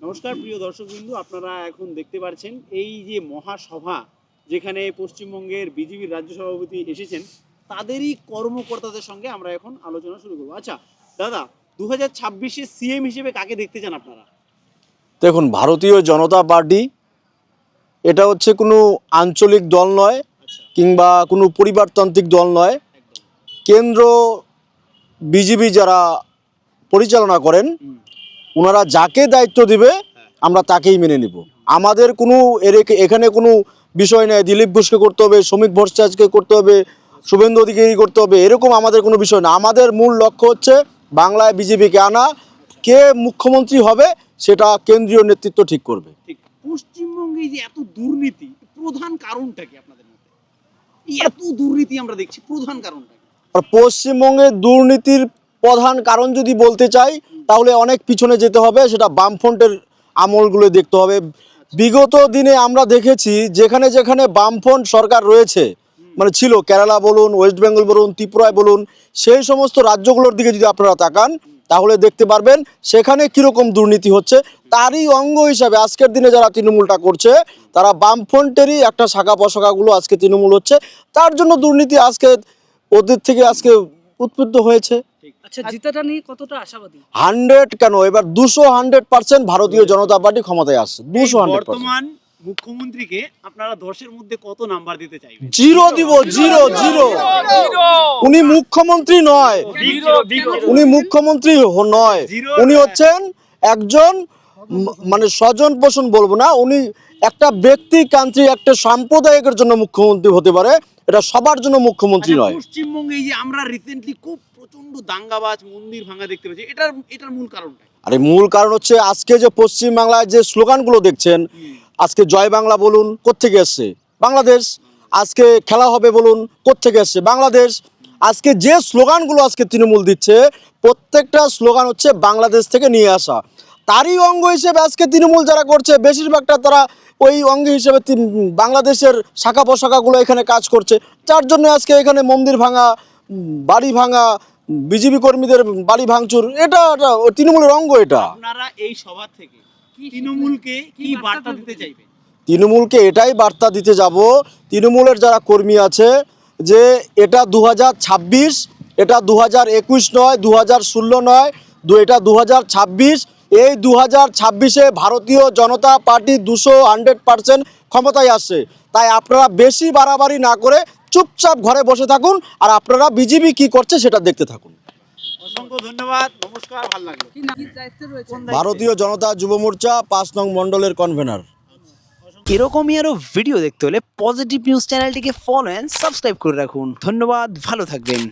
নমস্কার প্রিয় দর্শকবৃন্দু আপনারা এখন দেখতে পাচ্ছেন এই যে মহাসভা যেখানে পশ্চিমবঙ্গের বিজেপির রাজ্য সভাপতি এসেছেন তাদেরই কর্মকর্তাদের সঙ্গে আমরা এখন আলোচনা শুরু করব। আচ্ছা দাদা দু হাজার ছাব্বিশে সিএম হিসেবে কাকে দেখতে চান আপনারা? দেখুন ভারতীয় জনতা পার্টি এটা হচ্ছে কোনো আঞ্চলিক দল নয় আচ্ছা। কিংবা কোনো পরিবারতান্ত্রিক দল নয়। কেন্দ্র বিজেপি যারা পরিচালনা করেন ওনারা যাকে দায়িত্ব দিবে আমরা তাকেই মেনে নিব। আমাদের কোনো এর- এখানে কোনো বিষয় নেই। দিলীপ ঘোষকে করতে হবে শ্রমিক ভট্টাচার্যকে করতে হবে শুভেন্দু অধিকারী করতে হবে এরকম আমাদের কোনো বিষয় না। আমাদের মূল লক্ষ্য হচ্ছে বাংলায় বিজেপিকে আনা। কে মুখ্যমন্ত্রী হবে সেটা কেন্দ্রীয় নেতৃত্ব ঠিক করবে। পশ্চিমবঙ্গে যে এত দুর্নীতি প্রধান কারণটা কি আপনাদের মধ্যে এত দুর্নীতি আমরা দেখছি প্রধান কারণটা আর পশ্চিমবঙ্গের দুর্নীতির প্রধান কারণ যদি বলতে চাই, তাহলে অনেক পিছনে যেতে হবে, সেটা বামফ্রন্টের আমলগুলো দেখতে হবে। বিগত দিনে আমরা দেখেছি, যেখানে যেখানে বামফ্রন্ট সরকার রয়েছে মানে ছিল কেরালা বলুন, ওয়েস্ট বেঙ্গল বলুন, ত্রিপুরায় বলুন, সেই সমস্ত রাজ্যগুলোর দিকে যদি আপনারা তাকান, তাহলে দেখতে পারবেন সেখানে কীরকম দুর্নীতি হচ্ছে। তারই অঙ্গ হিসাবে আজকের দিনে যারা তৃণমূলটা করছে, তারা বামফ্রন্টেরই একটা শাখা পোশাখাগুলো আজকে তৃণমূল হচ্ছে। তার জন্য দুর্নীতি আজকে ওদের থেকে আজকে উৎপন্ন হয়েছে। আচ্ছা জিতাটা নিয়ে কতটা আশাবাদী? হান্ড্রেড কেন? এবার দুশো হান্ড্রেড পার্সেন্ট ভারতীয় জনতা পার্টি ক্ষমতায় আসছে। দুশো হান্ড্রেড বর্তমান মুখ্যমন্ত্রীকে আপনারা দশের মধ্যে কত নাম্বার দিতে চাইবেন? জিরো দিব জিরো জিরো। উনি মুখ্যমন্ত্রী নয়। উনি মুখ্যমন্ত্রী নয়। উনি হচ্ছেন একজন মানে স্বজন পোষণ বলব না উনি একটা ব্যক্তি কান্ট্রি একটা সাম্প্রদায়িকের জন্য মুখ্যমন্ত্রী হতে পারে এটা সবার জন্য মুখ্যমন্ত্রী আচ্ছা, নয়। পশ্চিমবঙ্গে যে আমরা রিসেন্টলি খুব প্রচণ্ড দাঙ্গাবাজ মন্দির ভাঙা দেখতে পাচ্ছি এটার এটার মূল কারণটা? আর মূল কারণ হচ্ছে আজকে যে পশ্চিমবাংলায় যে স্লোগানগুলো দেখছেন আজকে জয় বাংলা বলুন কোত্থেকে এসছে? বাংলাদেশ। আজকে খেলা হবে বলুন কোত্থেকে এসছে? বাংলাদেশ। আজকে যে স্লোগানগুলো আজকে তৃণমূল দিচ্ছে প্রত্যেকটা স্লোগান হচ্ছে বাংলাদেশ থেকে নিয়ে আসা। তারই অঙ্গ হিসেবে আজকে তৃণমূল যারা করছে বেশিরভাগটা তারা ওই অঙ্গ হিসেবে তিন- বাংলাদেশের শাখা পোশাখাগুলো এখানে কাজ করছে। যার জন্য আজকে এখানে মন্দির ভাঙা বাড়ি ভাঙা বিজেপি কর্মীদের বাড়ি ভাঙচুর এটা তৃণমূলের অঙ্গ এটা। আপনারা এই সভা থেকে তৃণমূলকে কি বার্তা দিতে চাইবেন তৃণমূলকে এটাই বার্তা দিতে যাব তৃণমূলের যারা কর্মী আছে যে এটা দু হাজার ছাব্বিশ এটা দু একুশ নয় দু ষোলো নয় দু এটা দু হাজার ছাব্বিশ এই দু হাজার ছাব্বিশে ভারতীয় জনতা পার্টি দুশো হান্ড্রেড পার্সেন্ট ক্ষমতায় আসছে। তাই আপনারা বেশি বাড়াবাড়ি না করে চুপচাপ ঘরে বসে থাকুন আর আপনারা বিজেপি কি করছে সেটা দেখতে থাকুন। অসংখ্য ধন্যবাদ নমস্কার ভালো লাগল। ভারতীয় জনতা যুব মোর্চা পাঁচ নং মণ্ডলের কনভেনার এরকমই আরও ভিডিও দেখতে হলে পজিটিভ নিউজ চ্যানেলটিকে ফলো অ্যান্ড সাবস্ক্রাইব করে রাখুন। ধন্যবাদ ভালো থাকবেন।